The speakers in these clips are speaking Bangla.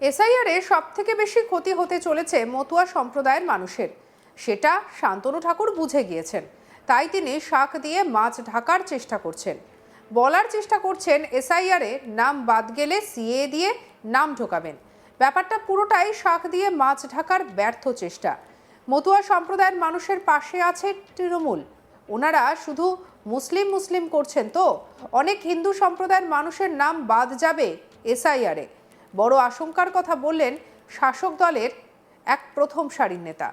এসআইআরে সব থেকে বেশি ক্ষতি হতে চলেছে মতুয়া সম্প্রদায়ের মানুষের। সেটা শান্তনু ঠাকুর বুঝে গিয়েছেন। তাই তিনি শাক দিয়ে মাছ ঢাকার চেষ্টা করছেন। বলার চেষ্টা করছেন, এসআইআরে নাম বাদ গেলে সিএ দিয়ে নাম ঢোকাবেন। ব্যাপারটা পুরোটাই শাক দিয়ে মাছ ঢাকার ব্যর্থ চেষ্টা। মতুয়া সম্প্রদায়ের মানুষের পাশে আছে তৃণমূল। ওনারা শুধু মুসলিম মুসলিম করছেন তো? অনেক হিন্দু সম্প্রদায়ের মানুষের নাম বাদ যাবে এসআইআরে। বড় আশঙ্কার কথা বললেন শাসক দলের এক প্রথম সারির নেতা।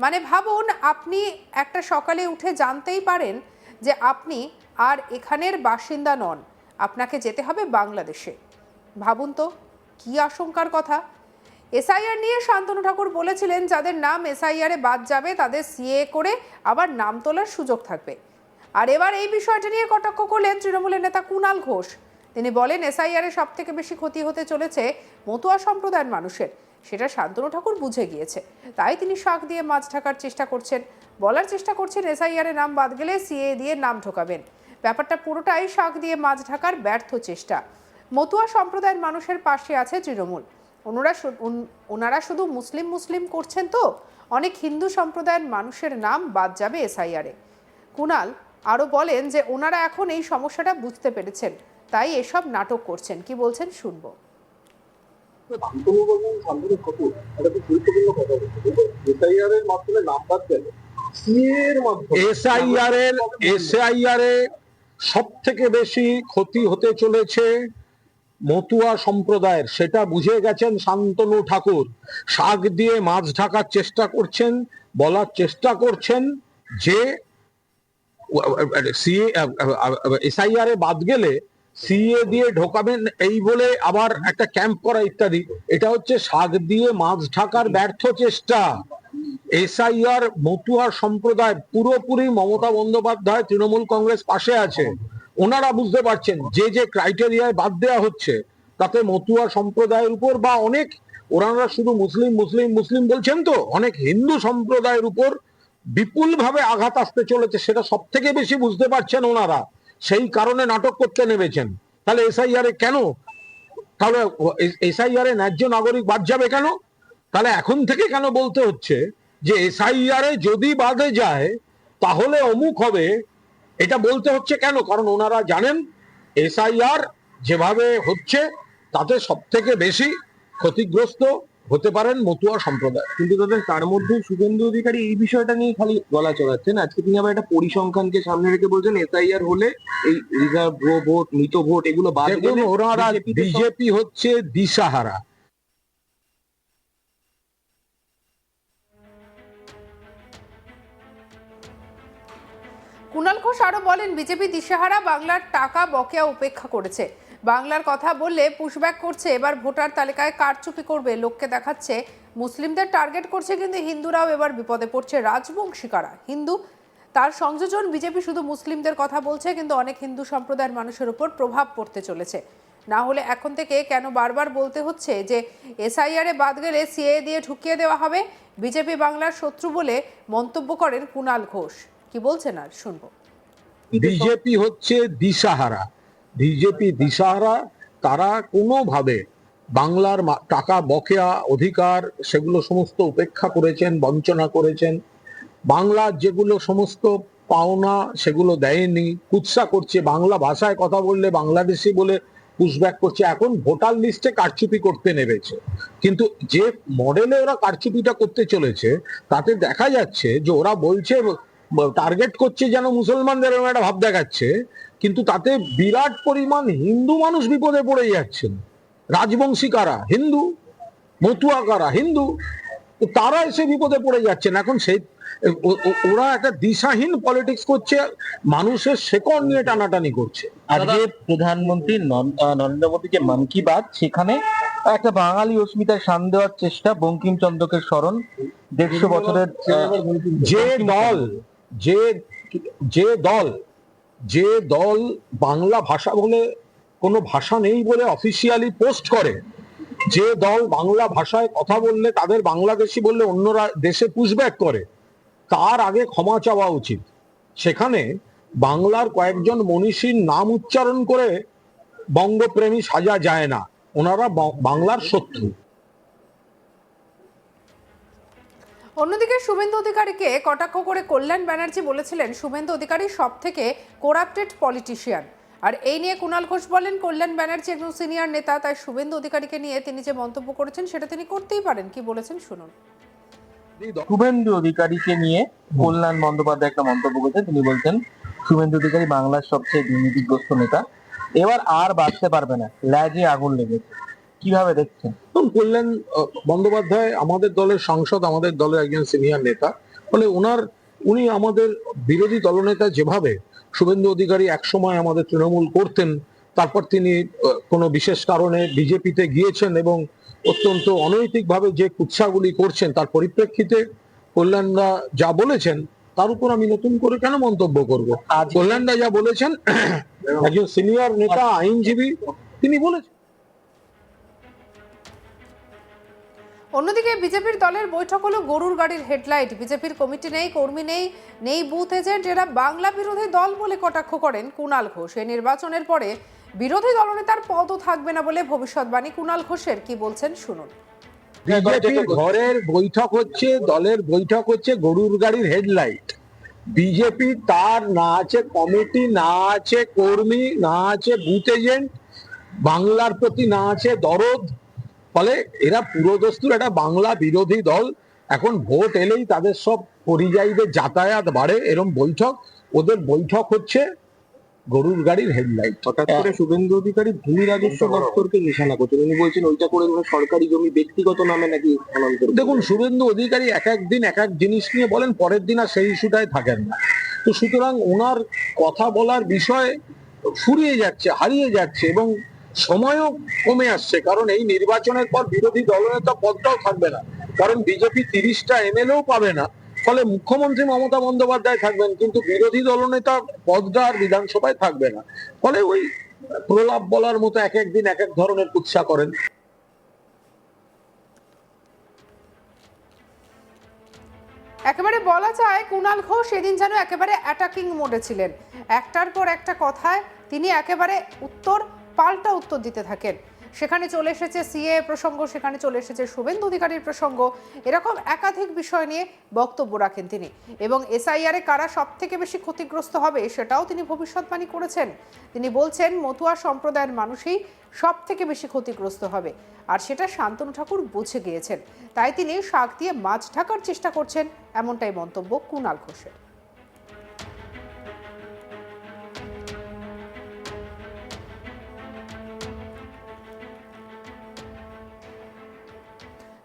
মানে ভাবুন, আপনি একটা সকালে উঠে জানতেই পারেন যে আপনি আর এখানের বাসিন্দা নন, আপনাকে যেতে হবে বাংলাদেশে। ভাবুন তো, কি আশঙ্কার কথা? এসআইআর নিয়ে শান্তনু ঠাকুর বলেছিলেন, যাদের নাম এসআইআরে বাদ যাবে, তাদের সিএ করে আবার নাম তোলার সুযোগ থাকবে। আর এবার এই বিষয়টা নিয়ে কটাক্ষ করলেন তৃণমূলের নেতা কুণাল ঘোষ। তিনি বলেন, এসআইআরে সব থেকে বেশি ক্ষতি হতে চলেছে মতুয়া সম্প্রদায়ের মানুষের। সেটা শান্তনু ঠাকুর বুঝে গিয়েছে। তাই তিনি শাক দিয়ে মাছ ঢাকার চেষ্টা করছেন। বলার চেষ্টা করছেন, এসআইআরে নাম বাদ গেলে সিএ দিয়ে নাম ঢোকাবেন। ব্যাপারটা পুরোটাই শাক দিয়ে মাছ ঢাকার ব্যর্থ চেষ্টা। মতুয়া সম্প্রদায়ের মানুষের পাশে আছে তৃণমূল। ওনারা ওনারা শুধু মুসলিম মুসলিম করছেন তো? অনেক হিন্দু সম্প্রদায়ের মানুষের নাম বাদ যাবে এসআইআরে। কুনাল আরও বলেন যে, ওনারা এখন এই সমস্যাটা বুঝতে পেরেছেন। তাই এসব নাটক করছেন। কি বলছেন শুনব। এসআইআর এর এসআইআর এ সব থেকে বেশি ক্ষতি হতে চলেছে মতুয়া সম্প্রদায়ের সেটা বুঝে গেছেন শান্তনু ঠাকুর। শাক দিয়ে মাছ ঢাকার চেষ্টা করছেন বলার চেষ্টা করছেন যে এসআইআর এ বাদ গেলে সিএ দিয়ে ঢোকাবেন এই বলে আবার একটা ক্যাম্প করা ইত্যাদি। এটা হচ্ছে শাক দিয়ে মাছ ঢাকার ব্যর্থ চেষ্টা। এসআইআর, মতুয়া সম্প্রদায় পুরোপুরি মমতা বন্দ্যোপাধ্যায় তৃণমূল কংগ্রেস পাশে আছে। ওনারা বুঝতে পারছেন যে যে ক্রাইটেরিয়ায় বাদ দেওয়া হচ্ছে, তাতে মতুয়া সম্প্রদায়ের উপর বা অনেক, ওনারা শুধু মুসলিম মুসলিম মুসলিম বলছেন তো, অনেক হিন্দু সম্প্রদায়ের উপর বিপুলভাবে আঘাত আসতে চলেছে, সেটা সব থেকে বেশি বুঝতে পারছেন ওনারা। সেই কারণে নাটক করতে নেমেছেন। তাহলে এসআইআর এ কেন? তাহলে এসআইআর এ ন্যায্য নাগরিক বাদ যাবে কেন? তাহলে এখন থেকে কেন বলতে হচ্ছে যে এসআইআর এ যদি বাদে যায়, তাহলে অমুক হবে। এটা বলতে হচ্ছে কেন? কারণ ওনারা জানেন এসআইআর যেভাবে হচ্ছে, তাতে সব থেকে বেশি ক্ষতিগ্রস্ত। হতে পারেন মতুয়া সম্প্রদায়। কিন্তু দাদা তার মধ্যে শুভেন্দু অধিকারী এই বিষয়টা নিয়ে খালি গলা চলাচ্ছেন আজকে তিনি আবার একটা পরিসংখ্যানকে সামনে রেখে বলছেন এসআইআর হলে এই রিজার্ভ ভোট মৃত ভোট এগুলো বাদ বিজেপি হচ্ছে দিশাহারা। কুণাল ঘোষ আরও বলেন বিজেপি দিশেহারা বাংলার টাকা বকেয়া উপেক্ষা করেছে। বাংলার কথা বললে পুশব্যাক করছে। এবার ভোটার তালিকায় কার কারচুপি করবে। লোককে দেখাচ্ছে, মুসলিমদের টার্গেট করছে কিন্তু হিন্দুরাও এবার বিপদে পড়ছে। রাজবংশীকারা হিন্দু? তার সংযোজন বিজেপি শুধু মুসলিমদের কথা বলছে, কিন্তু অনেক হিন্দু সম্প্রদায়ের মানুষের উপর প্রভাব পড়তে চলেছে। না হলে এখন থেকে কেন বারবার বলতে হচ্ছে যে, এসআইআরে বাদ গেলে সিএ দিয়ে ঢুকিয়ে দেওয়া হবে? বিজেপি বাংলার শত্রু বলে মন্তব্য করেন কুণাল ঘোষ। কি বলছেন আর শুনব। বিজেপি হচ্ছে দিশাহারা। বিজেপি দিশাহারা, তারা কোনোভাবে বাংলার টাকা, বকেয়া অধিকার সেগুলো সমস্ত উপেক্ষা করেছেন, বঞ্চনা করেছেন। বাংলার যেগুলো সমস্ত পাওনা সেগুলো দেয়নি, কুৎসা করছে, বাংলা ভাষায় কথা বললে বাংলাদেশি বলে পুশব্যাক করছে, এখন ভোটার লিস্টে কারচুপি করতে নেমেছে। কিন্তু যে মডেলে ওরা কারচুপিটা করতে চলেছে, তাতে দেখা যাচ্ছে যে ওরা বলছে টার্গেট করছে যেন মুসলমানদের এরকম একটা ভাব দেখাচ্ছে কিন্তু তাতে বিরাট পরিমাণ হিন্দু মানুষ বিপদে পড়ে যাচ্ছেন। রাজবংশী কারা? হিন্দু? মতুয়া কারা? হিন্দু? তারা এসে বিপদে পড়ে যাচ্ছেন। এখন সেই ওরা একটা দিশাহীন পলিটিক্স করছে মানুষের শেকড় নিয়ে টানাটানি করছে। আজকে প্রধানমন্ত্রী নন- নরেন্দ্র মোদীকে মন কি বাত সেখানে একটা বাঙালি অস্মিতায় শান দেওয়ার চেষ্টা বঙ্কিমচন্দ্রকে স্মরণ। দেড়শো বছরের যে দল যে যে দল যে দল বাংলা ভাষা বলে কোনো ভাষা নেই বলে অফিসিয়ালি পোস্ট করে, যে দল বাংলা ভাষায় কথা বললে তাদের বাংলাদেশি বললে অন্যরা দেশে পুশব্যাক করে, তার আগে ক্ষমা চাওয়া উচিত। সেখানে বাংলার কয়েকজন মনীষীর নাম উচ্চারণ করে বঙ্গপ্রেমী সাজা যায় না, ওনারা বাংলার শত্রু। অন্যদিকে শুভেন্দু অধিকারীকে কটাক্ষ করে কল্যাণ ব্যানার্জি বলেছিলেন, শুভেন্দু অধিকারী সব থেকে কোরাপ্টেড পলিটিশিয়ান আর এই নিয়ে কুণাল ঘোষ বলেন, কল্যাণ ব্যানার্জি একজন সিনিয়র নেতা, তাই শুভেন্দু অধিকারীকে নিয়ে তিনি যে মন্তব্য করেছেন, সেটা তিনি করতেই পারেন। কি বলেছেন, শুনুন। শুভেন্দু অধিকারীকে নিয়ে কল্যাণ বন্দ্যোপাধ্যায় একটা মন্তব্য করেছেন। তিনি বলছেন, শুভেন্দু অধিকারী বাংলার সবচেয়ে দুর্নীতিগ্রস্ত নেতা। এবার আর বাঁচতে পারবে না। ল্যাজে আগুন লেগেছে। কীভাবে দেখছেন? কল্যাণ বন্দ্যোপাধ্যায় আমাদের দলের সাংসদ আমাদের দলের একজন সিনিয়র নেতা। ফলে ওনার উনি আমাদের বিরোধী দলনেতা যেভাবে শুভেন্দু অধিকারী একসময় আমাদের তৃণমূল করতেন তারপর তিনি কোনো বিশেষ কারণে বিজেপিতে গিয়েছেন এবং অত্যন্ত অনৈতিকভাবে যে কুৎসাগুলি করছেন তার পরিপ্রেক্ষিতে কল্যাণরা যা বলেছেন তার উপর আমি নতুন করে কেন মন্তব্য করব? কল্যাণরা যা বলেছেন একজন সিনিয়র নেতা আইনজীবী তিনি বলেছেন। অন্যদিকে বিজেপির দলের বৈঠক হলো গরুর গাড়ির হেডলাইট। বিজেপির কমিটি নেই, কর্মী নেই নেই বুথ এজেন্ট এরা বাংলা বিরোধী দল বলে কটাক্ষ করেন কুণাল ঘোষ। এই নির্বাচনের পরে বিরোধী দলনেতার পদও থাকবে না বলে ভবিষ্যৎবাণী কুণাল ঘোষের। কি বলছেন, শুনুন। বিজেপির ঘরের বৈঠক হচ্ছে, দলের বৈঠক হচ্ছে গরুর গাড়ির হেডলাইট। বিজেপি তার না আছে কমিটি, না আছে কর্মী, না আছে বুথ এজেন্ট বাংলার প্রতি না আছে দরদ। ফলে এরা পুরোদস্তুর একটা বাংলা বিরোধী দল। এখন ভোট এলেই তাদের সব পরিযায়ীদের যাতায়াত বাড়ে। এরম বৈঠক ওদের বৈঠক হচ্ছে গরুর গাড়ির হেডলাইট হঠাৎ করে শুভেন্দু অধিকারী ভূমি রাজস্ব দপ্তরকে নিশানা করছেন। উনি বলছেন ওইটা করে সরকারি জমি ব্যক্তিগত নামে নাকি স্থানান্তর। দেখুন শুভেন্দু অধিকারী এক এক দিন এক এক জিনিস নিয়ে বলেন পরের দিন আর সেই ইস্যুটায় থাকেন না। তো সুতরাং ওনার কথা বলার বিষয় ফুরিয়ে যাচ্ছে হারিয়ে যাচ্ছে এবং সময়ও কমে আসছে, কারণ এই নির্বাচনের পর বিরোধী দলনেতা পদটাও থাকবে না। কারণ বিজেপি তিরিশটা এমএলএও পাবে না, ফলে মুখ্যমন্ত্রী মমতা বন্দ্যোপাধ্যায় থাকবেন, কিন্তু বিরোধী দলনেতা পদটা আর বিধানসভায় থাকবে না। ফলে ওই প্রলাপ বলার মতো এক এক দিন এক এক ধরনের কুৎসা করেন। একেবারে বলা যায় কুণাল ঘোষ সেদিন যেন একেবারে অ্যাটাকিং মোডে ছিলেন। একটার পর একটা কথায় তিনি একেবারে উত্তর পাল্টা উত্তর দিতে থাকেন। সেখানে চলে এসেছে সিএ প্রসঙ্গ, সেখানে চলে এসেছে শুভেন্দু অধিকারীর প্রসঙ্গ। এরকম একাধিক বিষয় নিয়ে বক্তব্য রাখেন তিনি। এবং এসআইআরে কারা সব থেকে বেশি ক্ষতিগ্রস্ত হবে সেটাও তিনি ভবিষ্যৎবাণী করেছেন। তিনি বলছেন, মতুয়া সম্প্রদায়ের মানুষই সব থেকে বেশি ক্ষতিগ্রস্ত হবে। আর সেটা শান্তনু ঠাকুর বুঝে গিয়েছেন। তাই তিনি শাক দিয়ে মাছ ঢাকার চেষ্টা করছেন, এমনটাই মন্তব্য কুণাল ঘোষের।